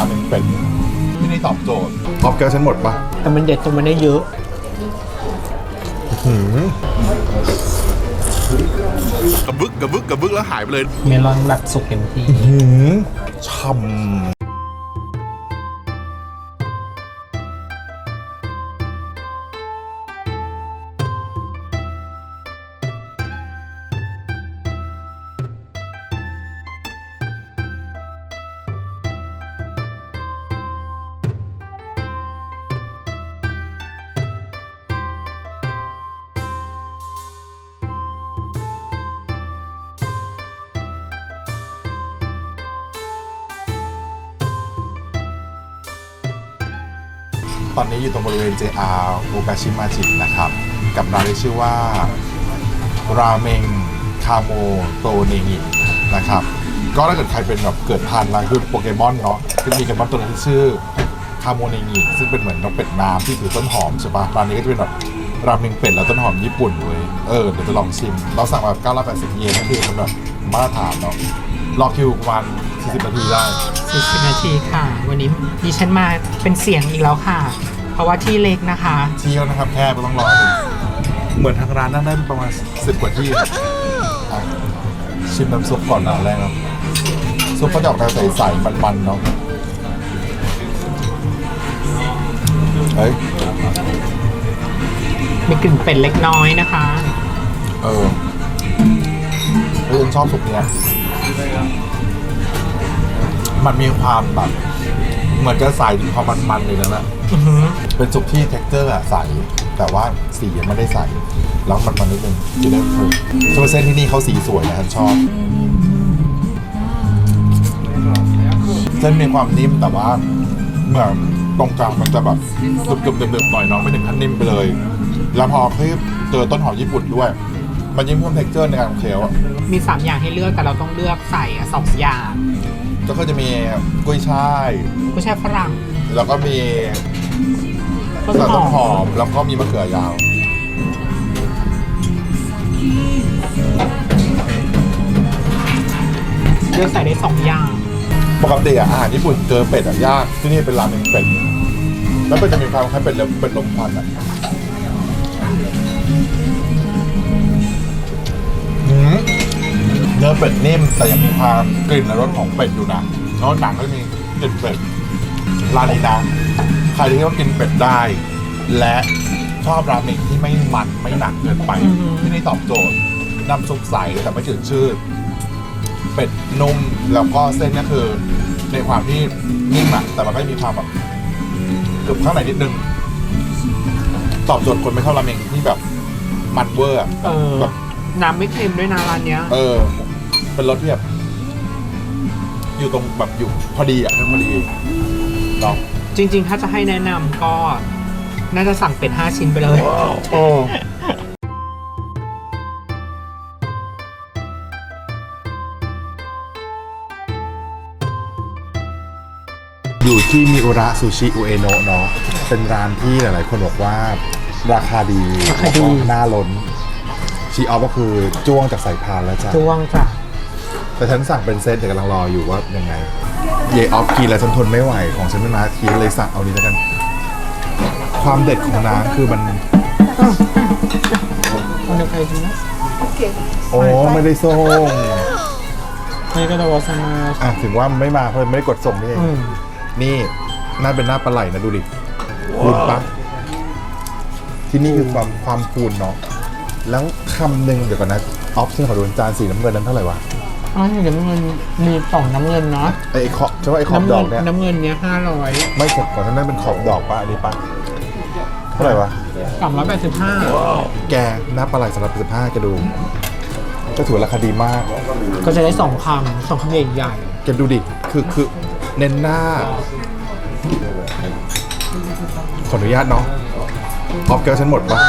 ราเมงเป็ดที่นี่ตอบโจทย์ออฟแก้วฉันหมดปะแต่มันเด็ดตรงมันได้เยอะหืมกระบึกกระบึกกระบึกแล้วหายไปเลย เมลอนแบบสุกเต็มที่ หืมช่ำ ตอนนี้อยู่ตรงบริเวณ JR โอกาชิมาจินะครับ กับร้านที่ชื่อว่า ราเมงคาโมโตเนงินะครับ ก็ถ้าเกิดใครเป็นแบบเกิดทันร้านคือโปเกมอนเนาะคือมีโปเกมอนตัวนึงที่ชื่อคาโมเนงิซึ่งเป็นเหมือนนกเป็ดน้ำที่ถือต้นหอมใช่ปะร้านนี้ก็จะเป็นแบบราเมงเป็ดแล้วต้นหอมญี่ปุ่นเว้ยเออเดี๋ยวจะลองชิม เราสั่งแบบ980เยนก็คือเป็นแบบมาตรฐานเนาะรอคิวประมาณ 40นาทีได้ 40 นาทีค่ะ วันนี้ดิฉันมาเป็นเสียงอีกแล้วค่ะ เพราะว่าที่เล็กนะคะเที่ยวนะครับแค่ไม่ต้องรอเลยเหมือนทางร้านนั่งได้ประมาณสิบกว่าที่อะชิมน้ำซุปก่อนนะแรกเนาะซุปเขาจะออกมาใสๆมันๆเนาะเฮ้ยมีกลิ่นเป็ดเล็กน้อยนะคะ เออเฮ้ยฉันชอบซุปเนี้ย มันมีความแบบเหมือนจะใส่ถึงความมันๆเลยนะอือหือเป็นซุปที่เท็กเจอร์อะใส แต่ว่าสียังไม่ได้ใส แล้วมันมันนิดนึงจะได้เพิ่มส่วนเส้นที่นี่เขาสีสวยนะฉันชอบ เส้นมีความนิ่มแต่ว่าเหมือนตรงกลางมันจะแบบกรึบๆเดิมๆหน่อยเน้องไม่ถึงขั้นนิ่มไปเลย แล้วพอเฮ้ยเจอต้นหอมญี่ปุ่นด้วย มันยิ่งเพิ่มเท็กเจอร์ในการเคี้ยวอะ มี 3 อย่างให้เลือกแต่เราต้องเลือกใส่อะสองอย่าง แล้วก็จะมีกุ้ยช่ายกุ้ยช่ายฝรั่งแล้วก็มีต้นต้นหอหอมมแล้วก็มีมะเขือยาว เลือกใส่ได้สองอย่างปกติอะอาหารญี่ปุ่นเจอเป็ดอะยากที่นี่เป็นราเมงเป็ดแล้วมันจะมีความคล้ายเป็ดแล้วเป็นลมควันอะหืม เนื้อเป็ดนิ่มแต่ยังมีความกลิ่นและรสของเป็ดอยู่นะแล้วหนังก็จะมีกลิ่นเป็ดร้านนี้นะใครที่ว่ากินเป็ดได้ และชอบราเมงที่ไม่มันไม่หนักเกินไปอือหือที่นี่ตอบโจทย์น้ำซุปใสแต่ไม่จืดชืดเป็ดนุ่มแล้วก็เส้นก็คือ ในความที่นิ่มอะแต่มันก็มีความแบบเกือบข้างในนิดนึงตอบโจทย์คนไม่เข้าราเมงที่แบบมันเวอร์อะเออ แบบน้ำไม่เค็มด้วยนะร้านเนี้ย เออ เป็นรสที่แบบอยู่ตรงแบบอยู่พอดีอะพอดีเนาะจริง ๆ ถ้าจะให้แนะนำก็ น่าจะสั่งเป็ด 5 ชิ้นไปเลย โอ้อยู่ที่มิโอระซูชิอุเอโนะเนาะเป็นร้านที่หลาย ๆ คนบอกว่าราคาดีราคาดี แล้วก็หน้าล้นชีออฟก็คือจ้วงจากสายพานแล้วจ้ะ จ้วงจ้ะ แต่ฉันสั่งเป็นเซตแต่กำลังรออยู่ว่ายังไง เยออฟกินแล้วฉันทนไม่ไหวของฉันไม่มาทีเลยสั่งเอานี้แล้วกัน ความเด็ดของน้ำคือมันคนเดียวใครจริงนะโอ้ไม่ได้ส่งไม่ก็จะวอสมาอะถึงว่ามันไม่มาเพราะมันไม่ได้กดส่งนี่เองอืมนี่น่าเป็นหน้าปลาไหลนะดูดิพูนปะที่นี่คือความความพูนเนาะแล้วคำหนึ่งเดี๋ยวก่อนนะออฟซึ่งขอดูจานสีน้ำเงินนั้นเท่าไหร่วะ อ๋อเดี๋ยวน้ำเงินมีสองน้ำเงินเนาะไอ้ขอบใช่ว่าไอ้ขอบน้ำดเงิอกเนี่ยน้ำเงินเนี้ยห้าร้อยไม่ขอบของฉันนั่นเป็นขอบดอกปะอันนี้ปะเท่าไหร่วะสามร้อยแปดสิบห้าแกหน้าปลาไหลสำหรับสิบห้าแกดูก็ถือว่าราคาดีมาก ก็จะได้สองคำสองคำใหญ่แกดูดิ คือคือเน้นหน้า ขออนุญาตเนาะออฟแก้วฉันหมดปะ ๆ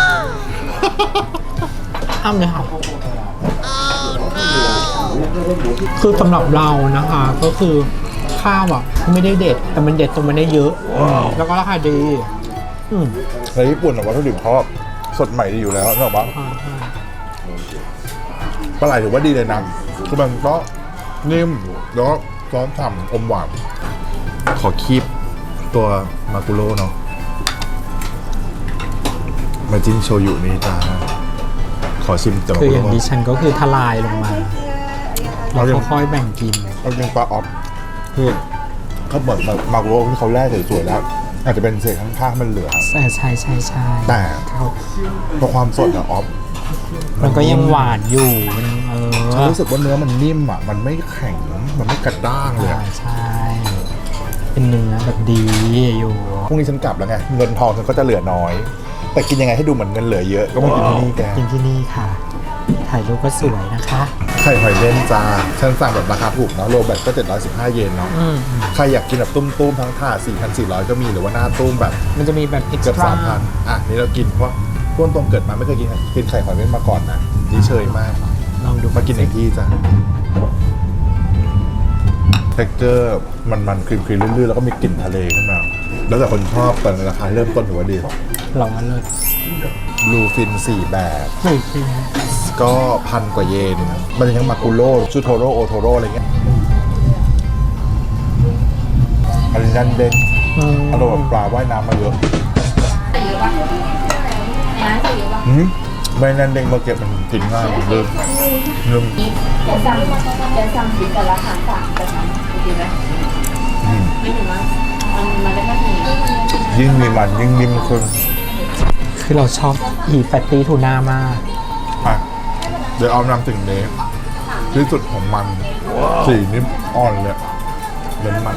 ห้ามเลยค่ะ คือสำหรับเรานะคะก็คือข้าวอะไม่ได้เด็ดแต่มันเด็ดตรงมันได้เยอะ แล้วก็ราคาดีอืมในญี่ปุ่นอะวัตถุดิบเขาแบบสดใหม่ดีอยู่แล้วนึกออกปะอ่าใช่ปลาไหลถือว่าดีเลยนะคือมันก็นิ่มแล้วก็ร้อนฉ่ำอมหวานขอคีบตัวมากุโร่เนาะมาจิ้มโชยุนี่จ้าขอชิมแต่มาคือกุอย่างโร่ดิฉันก็คือทลายลงมา แล้วก็ค่อยแบ่งกินเอาจริงปลาออฟคือเขาบอกมามากุโร่ที่เขาแล่สวยๆแล้ว อาจจะเป็นเศษข้างๆมันเหลือ ใช่ใช่ใช่ใช่แต่เขาเพราะความสดอะออฟมันก็ยังหวานอยู่มันเอฉันอรู้สึกว่าเนื้อมันนิ่มอะ มันไม่แข็ง มันไม่กระด้างเลยอ่าอะใช่ เป็นเนื้อแบบดีอยู่พรุ่งนี้ฉันกลับแล้วไง เงินทองฉันก็จะเหลือน้อย แต่กินยังไงให้ดูเหมือนเงินเหลือเยอะ ก็มากินที่นี่แกกินที่นี่ค่ะ ถ่ายรูปก็สวยนะคะ ไข่หอยเล่นจ้าฉันสั่งแบบราคาถูกเนาะโลแบบก็715 เยนเนาะอืมอืมใครอยากกินแบบตุ้มๆทั้งถาด4,400 ก็มีหรือว่าหน้าตุ้มแบบมันจะมีแบบเอ็กเกือบซ์ตร้า3,000อะนี่เรากินเพราะต้นตรงเกิดมาไม่เคยกินกินไข่หอยเล่นมาก่อนนะนี่เชยมาก ลองดูมากินในที่จ้ะเท็กเจอร์มันมันๆครีมครีมลื่นๆ แล้วก็มีกลิ่นทะเลขึ้นมา แล้วแต่คนชอบแต่ในราคาเริ่มต้นถือว่าดี ลองมาเลยบ ลูฟินสี่แบบเฮ้ยจริงก็พันกว่าเยน มันจะทั้งมากุโร่ชูโทโร่โอโทโร่อะไรเงี้ยอันนี้นั่นเด้งอืมอารมณ์แบบปลาว่ายน้ำมาเยอะหืมไม่นั่นเด้งเมื่อกี้มันกินง่ายมันเริ่มเริ่มจะสั่งจะสั่งบินแต่ละครั้งสามจะสั่งจริงไหมอืมไม่ถึงว่ามันมันได้แค่นี้ยิ่งมีมันยิ่งนิ่มขึ้น คือเราชอบอีแฟตตี้ทูน่ามาก อะเดี๋ยวเอานำสิ่งนี้ที่สุดของมันสีนิ่มอ่อนเลยเน้นมัน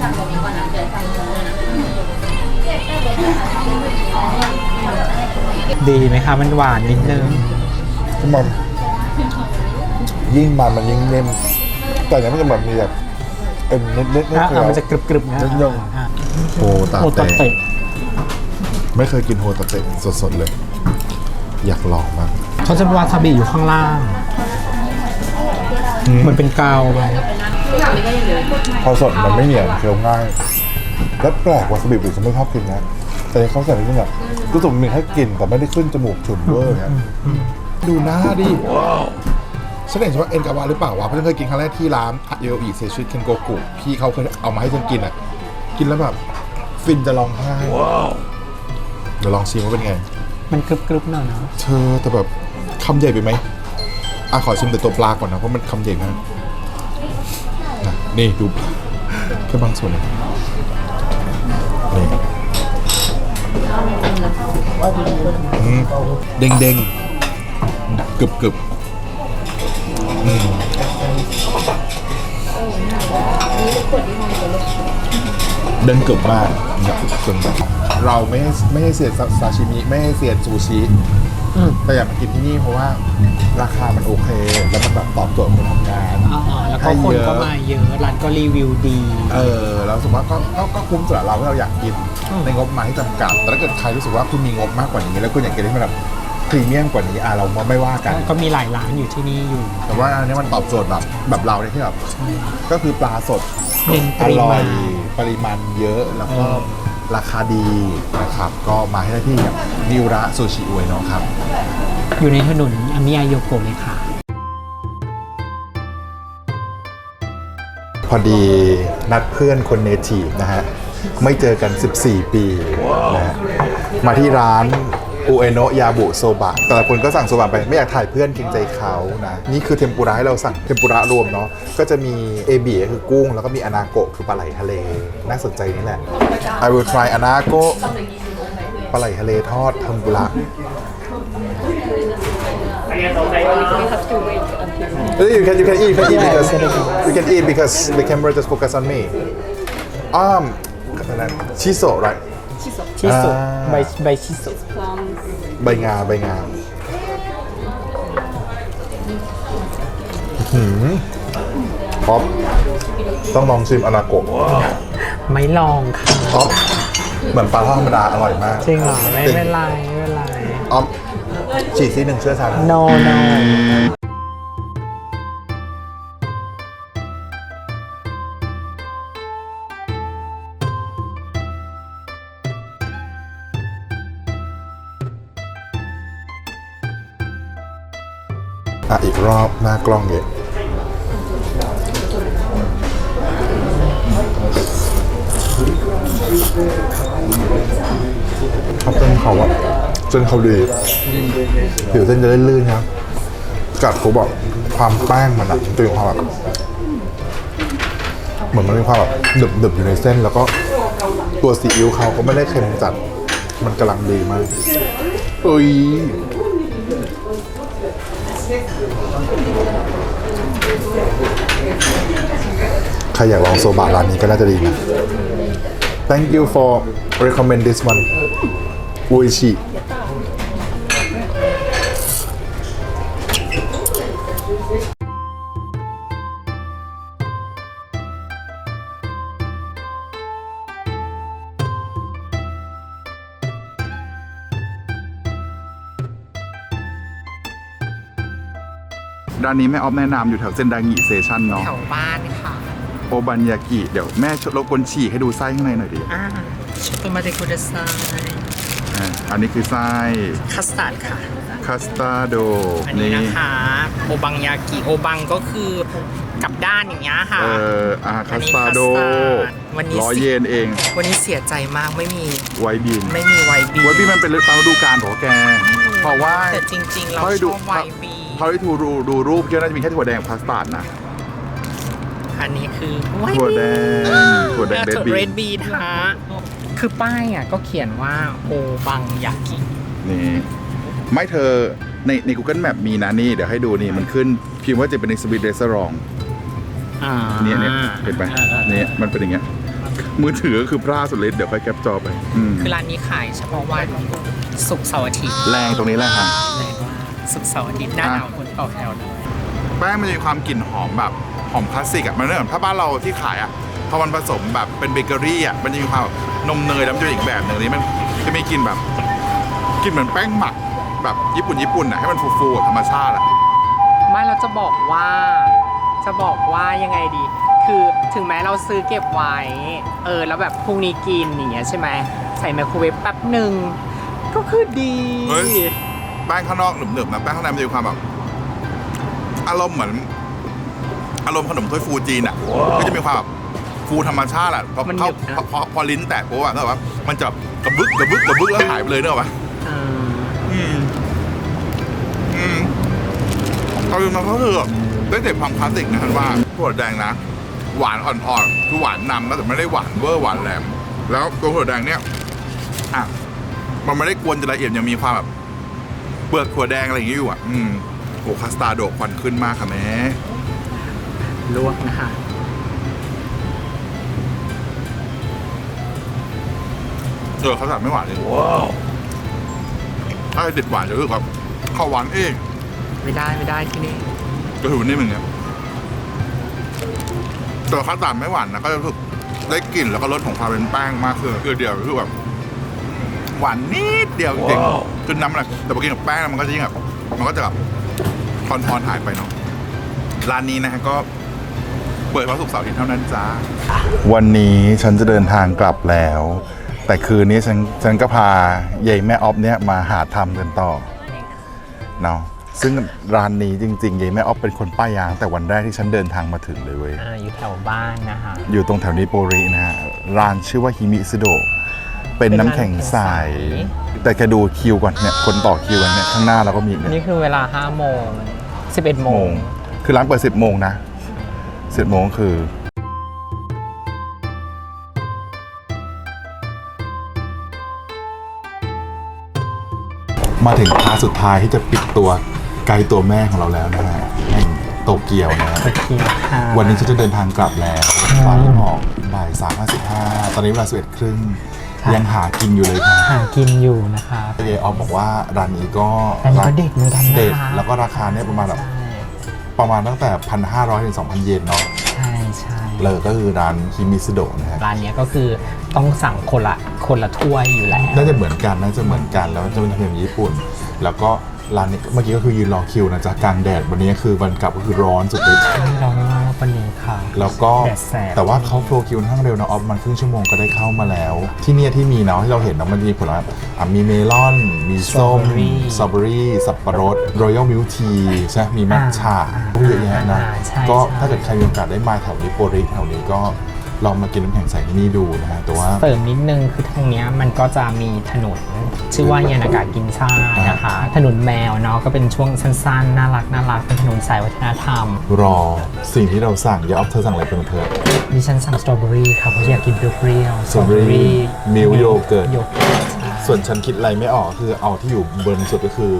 สั่งตัวนี้ก่อนนะเดี๋ยวสั่งตัวนี้นะดีไหมคะ มันหวานนิดนึงมันยิ่งมันมันยิ่งนิ่มแต่เนี้ยมันจะแบบมีแบบเอ็นนิดนิดๆนิดอะเดียอะวมันจะกรึบกรึบๆนะนิดนึงอะโฮตาโอตาเตะเตะ ไม่เคยกินโฮตาเตะสดๆเลย อยากลองมากเขาจะวาซาบิอยู่ข้างล่างอืมเหมือนเป็นกาวไปพอสดมันไม่เหนียวเคี้ยวง่าย แล้วแปลกวาซาบิปกติฉันไม่ชอบกินนะแต่เขาใส่ไปขึ้นแบบรู้สึกมันมีแค่กลิ่นแต่ไม่ได้ขึ้นจมูกฉุนเวอร์เนี่ยดูหน้าดิฉันเห็นว่าเอ็นกาวาหรือเปล่าวะเพราะฉันเคยกินครั้งแรกที่ร้านเอโออีเซชิเคนโกกุพี่เขาเคยเอามาให้ฉันกินอะ กินแล้วแบบ ฟินจะร้องไห้ เดี๋ยวลองชิมว่าเป็นไง มันกรึบกรึบๆหน่อยเนาะเธอแต่แบบคำใหญ่ไปไหมอะขอชิมแต่ตัวปลาก่อนนะเพราะมันคำใหญ่มากนะนี่ดูแค่บางส่วนเองนี่อืมเด้งเด้งกึบกึบอืม เด้งกึบมากแบบจนแบบเราไม่ให้ไม่ให้เสียซาชิมิไม่ให้เสียซูชิอืม แต่อยากมากินที่นี่เพราะว่าราคามันโอเค แล้วมันแบบตอบโจทย์คนทำงาน อ่าๆแล้วก็ให้คนเยอะก็มาเยอะร้านก็รีวิวดี เออแล้วรู้สึกว่าก็ก็ก็คุ้มสำหรับเราที่เราอยากกินอืม ในงบประมาณที่จำกัดแต่ถ้าเกิดใครรู้สึกว่าคุณมีงบมากกว่านี้ แล้วคุณอยากกินที่มันแบบพรีเมียมกว่านี้อะเราไม่ว่ากัน ก็มีหลายร้านอยู่ที่นี่อยู่แต่ว่าอันนี้มันตอบโจทย์แบบแบบเราเนี่ยที่แบบก็คือปลาสด เน้นปอริร่อมายณปริมาณเยอะแล้วก็เออราคาดีนะครับก็มาให้ได้ที่แบบนิวระซูชิอวยเนาะครับ อยู่ในถนนอามิยาโยโกะเลยค่ะ พอดีนัดเพื่อนคนเนทีฟนะฮะ ไม่เจอกัน 14 ปีนะฮะมาที่ร้าน อุเอโนะยาบุโซบะแต่ละคนก็สั่งโซบะไปไม่อยากถ่ายเพื่อนเกรงใจเขานะนี่คือเทมปุระให้เราสั่งเทมปุระรวมเนาะก็จะมีเอบีคือกุ้ง แล้วก็มีอนาโกะคือปลาไหลทะเล น่าสนใจนี่แหละ I will try อนาโกะปลาไหลทะเลทอดเทมปุระ You can you can eat you can eat because you can eat because the camera just focus on me. Um, ชิโซะ right ชิสุอ่า ใบใบชิสุใบงาใบงาหืมท็อปต้องลองชิมอนาโกะไม่ลองค่ะท็อปเหมือนปลาทอดธรรมดาอร่อยมากจริงเหรอไม่เป็นไรไม่เป็นไร ออมฉีดซีหนึ่งเชื่อฉัน no no รอบหน้ากล้องเยอบเส้นเขาอะเส้นเขาดีผิวเส้นจะได้ลื่นครับกัดเขาบอกความแป้งมันอะจะมีความแบบเหมือนมันมีความแบบหนึบหนึบๆอยู่ในเส้น แล้วก็ตัวซีอิ๊วเขาก็ไม่ได้เค็มจัด มันกำลังดีมากเอ้ย ใครอยากลองโซบะร้านนี้ก็น่าจะดีนะ Thank you for recommend this one อุยชิ ร้านนี้แม่ออฟแนะนำอยู่แถวเซนดางิเซชันเนาะแถวบ้านค่ะ โอบันยากิเดี๋ยวแม่รบกวนฉีกให้ดูไส้ข้างในหน่อยดิอ่าช็อกโกแลตคุดไซอะอันนี้คือไส้คัสตาร์ดค่ะคัสตาร์โดอันนี้นะคะโอบังยากิโอบังก็คือกับด้านอย่างเงี้ยค่ะเอ่ออาอัคันสนี้ตาร์โด custard วันนี้ร้อยสิเยนเอง วันนี้เสียใจมากไม่มีไวบินไม่มีไวบีไวบินมันเป็นตามฤดูกาลของแกเพราะว่าแต่จริงๆ เราเฮ้ยชดูอบไวบี เท่าที่ดูดูดูรูปเกี่ยวน่าจะมีแค่ถั่วแดงคัสตาร์ดนะ อันนี้คือไวถั่วบีแดงถั่วแดงเรดถั่วบีเรดบีฮะคือป้ายอะก็เขียนว่าโอบังยากิ นี่ ไม่เธอในใน Google Map มีนะนี่เดี๋ยวให้ดูนี่มันขึ้นพิมพ์ว่าจะเป็นในสวิตเรส a อ r อ่าเนี่ยเนี่ยเห็นไหมออออเนี่ยมันเป็นอย่างเงี้ยมือถือก็คือพร่าสุดฤทธิ์เดี๋ยวค่อยแคปจอไปอืมคือร้านนี้ขายเฉพาะวันศุกร์เสาร์อาทิตย์แรงตรงนี้แหละค่ะแรงมาก ศุกร์เสาร์อาทิตย์หน้าหนาวคนต่อแถวเลยแป้งมันจะมีความกลิ่นหอมแบบหอมคลาสสิกอะมันไม่เหมือนถ้าบ้านเราที่ขายอะพอมันผสมแบบเป็นเบเกอรี่อะมันจะมีความแบบนมเนยแล้วมันจะเป็นอีกแบบหนึ่งอันนี้มันจะมีกลิ่นแบบกลิ่นเหมือนแป้งหมักแบบญี่ปุ่นญี่ปุ่นอะให้มันฟูๆอะธรรมชาติอะไม่เราจะบอกว่า จะบอกว่ายังไงดี คือถึงแม้เราซื้อเก็บไว้ เออ แล้วแบบพรุ่งนี้กินอย่างเงี้ยใช่ไหมใส่ไมโครเวฟแป๊บหนึ่งก็คือดี เฮ้ย แป้งข้างนอกหนึบๆนะแป้งข้างในมันจะมีความแบบอารมณ์เหมือน อารมณ์ขนมถ้วยฟูจีนอะก็จะมีความแบบฟูธรรมชาติอะพอเข้าพอพอพอลิ้นแตะปุ๊บอะนึกออกปะมันจะกระบึกกระบึกกระบึกแล้วหายไปเลยเนกอะปะเอออืมอืมเอาจริงๆมันก็คือได้เด็ดความคลาสสิกนะท่านว่าถั่วแดงนะหวานอ่อนๆคือหวานนำนะแต่ไม่ได้หวานเวอร์หวานแหลม แล้วตัวถั่วแดงเนี่ยอะมันไม่ได้กวนจนละเอียดยังมีความแบบ เปลือกถั่วแดงอะไรอย่างงี้อยู่อะ อืมโอ้คัสตาร์ดโดกควันขึ้นมากค่ะแม่ลวกนะคะเออคัสตาร์ดไม่หวานเลยว้าวถ้าเด็ดหวานจะคือแบบข้าวหวานเองไม่ได้ไม่ได้ที่นี่ก็ถือว่านี่มึงครับตัวข้าวตามไม่หวานนะก็จะรู้สึกได้กลิ่นแล้วก็รสของความเป็นแป้งมากขึ้นคือเดียวคือแบบ หวานนิดเดียวจริงๆคือน้ำอะไรแต่พอกินกับแป้งแล้วมันก็จะยิ่งแบบมันก็จะแบบทอนทอนๆหายไปเนาะร้านนี้นะฮะก็เปิดวันศุกร์เสาร์อาทิตย์เท่านั้นจ้าวันนี้ฉันจะเดินทางกลับแล้ว แต่คืนนี้ฉันฉันก็พายายแม่ออฟเนี่ยมาหาทำกันต่อเนาะซึ่งร้านนี้จริงๆยายแม่ออฟเป็นคนป้ายยาง แต่วันแรกที่ฉันเดินทางมาถึงเลยเว้ย อ่าอยู่แถวบ้านนะคะ อยู่ตรงแถวนิโปรินะฮะ ร้านชื่อว่าฮิมิซุโดะ เป็นน้ำแข็งใส แต่แกดูคิวก่อนเนี่ย คนต่อคิวกันเนี่ย ข้างหน้าเราก็มีอันเนี่ยนี้คือเวลา5โมง11โมโมงง คือร้านเปิดสิบโมงนะสิบโมงคือ มาถึงพาร์ทสุดท้ายที่จะปิดตัวไกลตัวแม่ของเราแล้วนะฮะแห่งโตเกียวนะฮะตะเกียบค่ะวันนี้ฉันจะเดินทางกลับแล้วตอนนี้ออกบ่ายสามห้าสิบห้าตอนนี้เวลาสิบเอ็ดครึ่ง ยังหากินอยู่เลยครับหากินอยู่นะคะเอออฟบอกว่าร้านนี้ก็อันนี้ก็เด็ดเหมือนกันนะคะเด็ดแล้วก็ราคาเนี่ยประมาณแบบประมาณตั้งแต่พันห้าร้อยถึงสองพันเยนเนาะใช่ใช่เลยก็คือร้านฮิมิสโดะนะฮะร้านเนี้ยก็คือต้องสั่งคนละคนละถ้วยอยู่แล้วน่าจะเหมือนกันน่าจะเหมือนกันแล้วจะเป็นธรรมเนียมญี่ปุ่น แล้วก็ ร้านนี้เมื่อกี้ก็คือยืนรอคิวนะจากกลางแดดวันนี้คือวันกลับก็คือร้อนสุดเลยไม่ร้อนมากวันนี้ค่ะแล้วก็แดดแสบแต่ว่าเขาโฟล์คิวค่อนข้างเร็วนะออฟมันครึ่งชั่วโมงก็ได้เข้ามาแล้ว ที่เนี่ยที่มีเนาะที่เราเห็นเนาะมันมีผลไม้อะมีเมลอน มีส้ม Strawberry สตรอเบอรี่สับปะรดรอยัลมิลทีใช่ไหมมีมัทฉะอ่าเยอะแยะนะอ่าใช่ก็ใช่ถ้าเกิดใครมีโอกาสได้มาแถวนี้โปริแถวนี้ก็ ลองมากินน้ำแข็งใสที่นี่ดูนะฮะแต่ว่า เสริมนิดนึงคือทางเนี้ยมันก็จะมีถนน ชื่อว่ายานากากินชานะคะ ถนนแมวเนาะก็เป็นช่วงสั้นๆ น่ารักน่ารักเป็นถนนสายวัฒนธรรม รอสิ่งที่เราสั่งอย่าออฟเธอสั่งอะไรเป็นเธอดิฉันสั่งสตรอเบอรี่ค่ะเพราะอยากกินเปรี้ยวๆ strawberry milk yogurt โยเกิร์ตใช่ส่วนฉันคิดอะไรไม่ออกคือเอาที่อยู่บนสุดก็คือ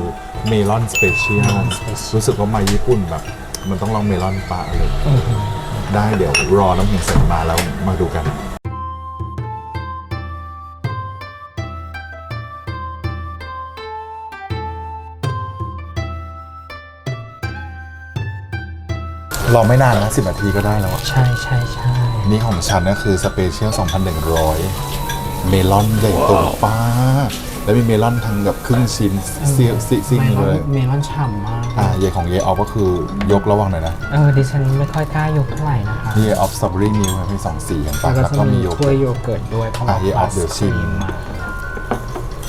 เมลอนสเปเชียล Melon Special รู้สึกว่ามาญี่ปุ่นแบบ มันต้องลองเมลอนปะเลยอื้อหือ ได้เดี๋ยวรอน้ำแข็งใสมาแล้วมาดูกัน รอไม่นานนะสิบนาทีก็ได้แล้วอะใช่ใช่ใช่นี่ของฉันก็คือสเปเชียล2,100 เมลอนใหญ่โตป้าก แล้วมีเมลอนทั้งแบบครึ่งชิ้นเซียซิซิ่งเลย เมลอนฉ่ำมาก อ่าเยของเยออฟก็คือยกระวังหน่อยนะเออดิฉันไม่ค่อยกล้ายกเท่าไหร่นะคะนี่เยออฟสตรอเบอรี่มิลมีสองสีกันปะแล้วแล้วก็ก็จะมีมีโยถ้วยเกิร์ตโยเกิร์ตด้วยเพราะอะว่าเดี๋ยวเอาเดี๋ยวชิม มา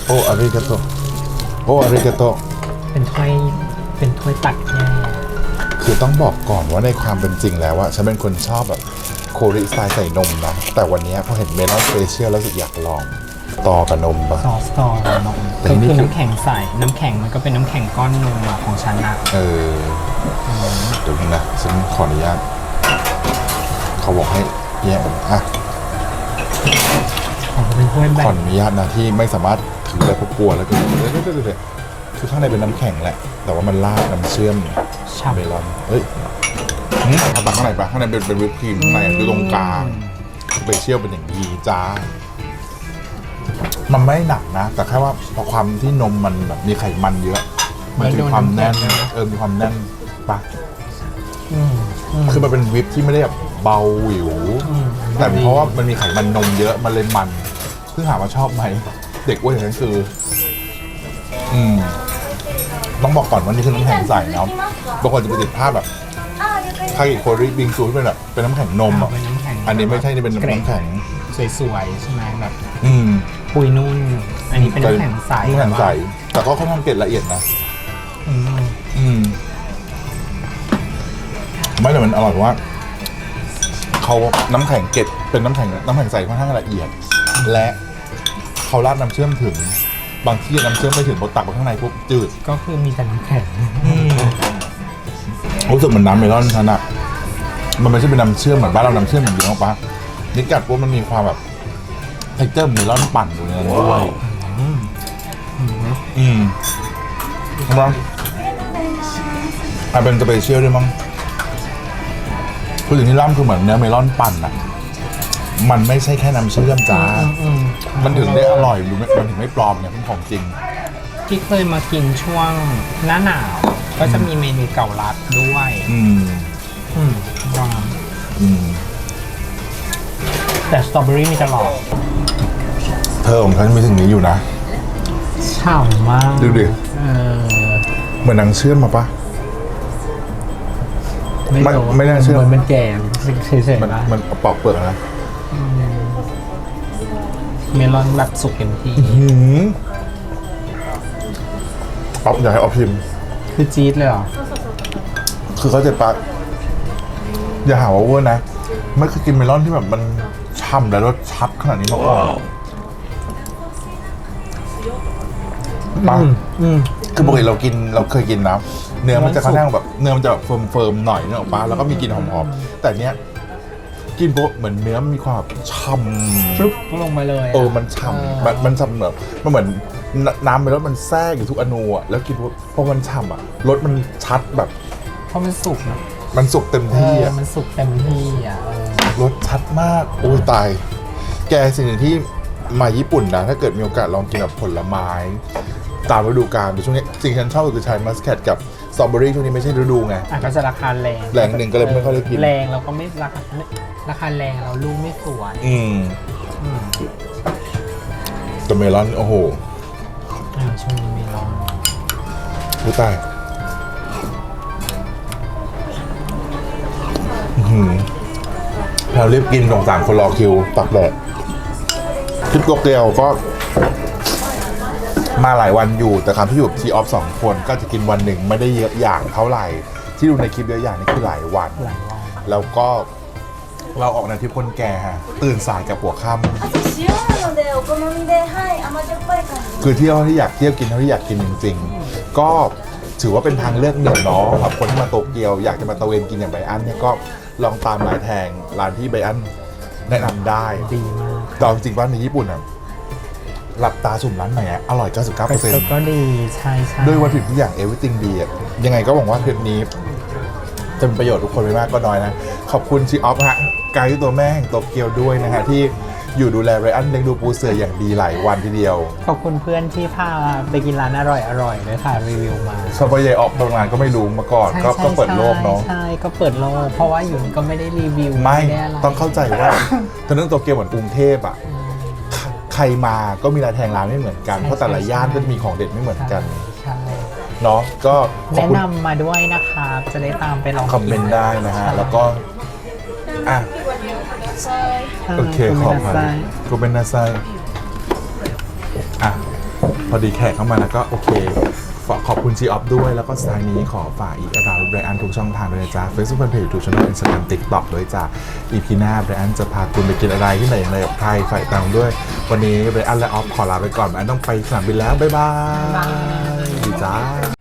โอ้อาริกาโตโอ้อาริกาโตเป็นถ้วยเป็นถ้วยตักแย่คือต้องบอกก่อนว่าในความเป็นจริงแล้วอะฉันเป็นคนชอบแบบโคริสไตล์ใส่นมนะแต่วันนี้พอเห็นเมลอนสเปเชียลแล้วรู้สึกอยากลอง ต่อกับนมปะซอสตอร์นมแต่ก็นี่คือคือ น้ำแข็งใส่น้ำแข็งมันก็เป็นน้ำแข็งก้อนนมอะของฉันอะเออเดี๋ยวนะฉันขออนุญาตเขาบอกให้แยกอะของเป็นถ้วยแบขอบอนุญาตนะที่ไม่สามารถถือได้เพราะกลัวแล้วก็เดี๋ยวเดี๋ยวเดี๋ยวเดี๋ยวคือข้างในเป็นน้ำแข็งแหละ แต่ว่ามันราดน้ำเชื่อมฉ่ำเมลอนเฮ้ยหืมเอาตังข้างในปะข้างในเป็นเป็นวิปครีมข้างในอยู่ตรงกลางสเปเชียลเป็นอย่างดีจ้า มันไม่หนักนะ แต่แค่ว่าพอความที่นมมันแบบมีไขมันเยอะ มันจะมีความแน่น เออมีความแน่นปะอืมอืมคือมันเป็นวิปที่ไม่ได้แบบเบาหวิวอืมแต่เพราะว่ามันมีไขมันนมเยอะ มันเลยมันซึ่งถามว่าชอบไหม เด็กอ้วนอย่างนั้นคือ อืม ต้องบอกก่อนว่านี่คือน้ำแข็งใสเนาะบางคนจะไปติดภาพแบบคากิโคริบิงซูที่เป็นแบบเป็นน้ำแข็งนมอะเป็นน้ำแข็งอันนี้ไม่ใช่ นี่เป็นน้ำแข็ง สวยๆใช่ไหมแบบ อืม ปุยนุ่น อันนี้เป็นน้ำแข็งใสน้ำแข็งใส แต่ก็ค่อนข้างเกล็ดละเอียดนะ อืมอืมไม่แต่มันอร่อยเพราะว่าเขาน้ำแข็งเกล็ดเป็นน้ำแข็งน้ำแข็งใสค่อนข้างละเอียด และเขาราดน้ำเชื่อมถึง บางที่น้ำเชื่อมไม่ถึงพอตักไปข้างในปุ๊บจืด ก็คือมีแต่น้ำแข็งรู้สึกเหมือนน้ำเมลอนฉันอะมันไม่ใช่เป็นน้ำเชื่อมเหมือนบ้านเราน้ำเชื่อมอย่างเดียวหรอกปะนี่กัดปุ๊บมันมีความแบบ เท็กเจอร์เมลอนปั่นอยู่ในนั้นด้วยอืมมั้งอะเป็นสเปเชียลด้วยมั้งคือสิ่งที่ล่ำคือเหมือนเนื้อเมลอนปั่นอะมันไม่ใช่แค่น้ำเชื่อมจ้าอืมมันถึงได้อร่อยหรือไม่มันถึงไม่ปลอมเนี่ยเป็นของจริง ที่เคยมากินช่วงหน้าหนาว ก็จะมีเมนูเก่ารัดด้วย อืม อืมว้าวอืมแต่สตรอเบอรี่มีตลอดเธอของฉันมีถึงนี้อยู่นะ ฉ่ำมากดูดิ เออเหมือนนางเชื่อมมาปะไม่รู้ไม่น่าเชื่อเหมือนมันแก่เฉยมันๆนะมันปอกเปลือกนะเมลอนแบบสุกเต็มที่หืมออฟอยากให้ออฟพิมพ์คือจี๊ดเลยเหรอ คือเขาใจะปะอย่าหาว่าเวอร์นะ ไม่เคยกินเมลอนที่แบบมันช่ำและรสชัดขนาดนี้มาก่อน ปะอืมอืมคือปกติเรากินเราเคยกินนะเนื้อมันจะค่อนข้างแบบเนื้อมันจะแบบเฟิร์มเฟิร์มๆหน่อยเนกอะปะแล้วก็มีกลิ่นหอมๆแต่เนี้ยกินปุ๊บเหมือนเนื้อมันมีความแบบช่ำฟลุ๊ปก็ลงไปเลยะเออมันฉ่เออำมันมันฉ่ำแบบมันเหมือนนน้ำไปแล้วมันแทรกอยู่ทุกอนูอะแล้วกินปุ๊บพอมันฉ่ำอะรสมันชัดแบบเพราะมันสุกนะมันสุกเต็มเอที่ออะมันสุกเต็มที่อะเออรสชัดมาก โอ้ยตาย แกสิ่งหนึ่งที่มาญี่ปุ่นนะ ถ้าเกิดมีโอกาสลองกินแบบผลไม้ ตามฤดูกาลแต่ช่วงนี้สิ่งที่ฉันชอบคือใช้มัสแคทกับสตรอเบอรี่ช่วงนี้ไม่ใช่ฤดูไง อะก็จะราคาแรงแรงหนึ่งก็เลยไม่ค่อยได้กิน แรงแล้วก็ไม่ราคาราคาแรงเราลูกไม่สวยอืมอืมแต่เมลอนโอ้โหอ่าช่วงนี้ไม่ร้อนผู้ตายอื้อหือเรารีบกินสงสารคนรอคิวตักแดดคลิปโตเกียวก็ มาหลายวันอยู่ แต่คำที่อยู่กับทีออฟสองคนก็จะกินวันหนึ่งไม่ได้เยอะอย่างเท่าไหร่ ที่ดูในคลิปเยอะอย่างนี่คือหลายวัน หลายวัน แล้วก็ เราออกในที่คนแก่ฮะตื่นสายกับหัวค่ あと塩なのでお好みではい甘じょっぱい感じ ำคือเที่ยวที่อยากเที่ยวกินเท่าที่อยากกินจริงๆ ก็ถือว่าเป็นทางเลือกหนึ่งเนาะสำหรับคนที่มาโตเกียวอยากจะมาตะเวนกินอย่างไบอันเนี่ยก็ลองตามรายแทงร้านที่ไบอันแนะนำได้ ดีมาก แต่เอาจริงๆว่าในญี่ปุ่นอ่ะ หลับตาสุ่มร้านไหนอะอร่อย 99%ก็ดีใช่ใช่ด้วยวัตถุดิบทุกอย่าง everything ดีอะยังไงก็หวังว่าคลิปนี้จะเป็นประโยชน์ทุกคนไม่มากก็น้อยนะ ขอบคุณชีออฟฮะไกด์ตัวแม่แห่งโตเกียวด้วยนะฮะที่อยู่ดูแลไรอันเลี้ยงดูปูเสืออย่างดีหลายวันทีเดียว ขอบคุณเพื่อนที่พาไปกินร้านอร่อยอร่อยๆด้วยค่ะรีวิวมาชอบไปเยออฟบางร้านก็ไม่รู้มาก่อนใช่ก็ใช่ก็เปิดโลกเนาะใช่ก็เปิดโลกเพราะว่าอยู่นี่ก็ไม่ได้รีวิวไม่ด้ะรต้องเข้าใจว่าถนนโตเกียวเหมือนกรุงเทพอะใค รใครมาก็มีร้านแทงร้านไม่เหมือนกัน ใช่เพราะแต่ละใช่ย่านใช่ ก็จะมีของเด็ดไม่เหมือนกันใช่เนาะก็ขอบแนะคุณนำมาด้วยนะครับจะได้ตามไปลองคอมเมนต์ได้นะฮะแล้วก็อะใช่โอเคขอบคุณ กูเป็นนาไซอะ พอดีแขกเข้ามาแล้วก็โอเคฝากขอบคุณจีออฟด้วย แล้วก็สไตล์นี้ขอฝากอีกอาดาวแบรนด์ทุกช่องทางเลยนะจ้า Facebook Fan Page ทุกช่องอินสตาแกรมติ๊กต็อกด้วยจ้าอีพีหน้าแบรนด์จะพาคุณไปกินอะไรที่ไหนในกับใครฝ่ายตามด้วย วันนี้แบรนด์และออฟขอลาไปก่อนแบรนด์ต้องไปสนามบินแล้ว บ๊ายบายดีจ้า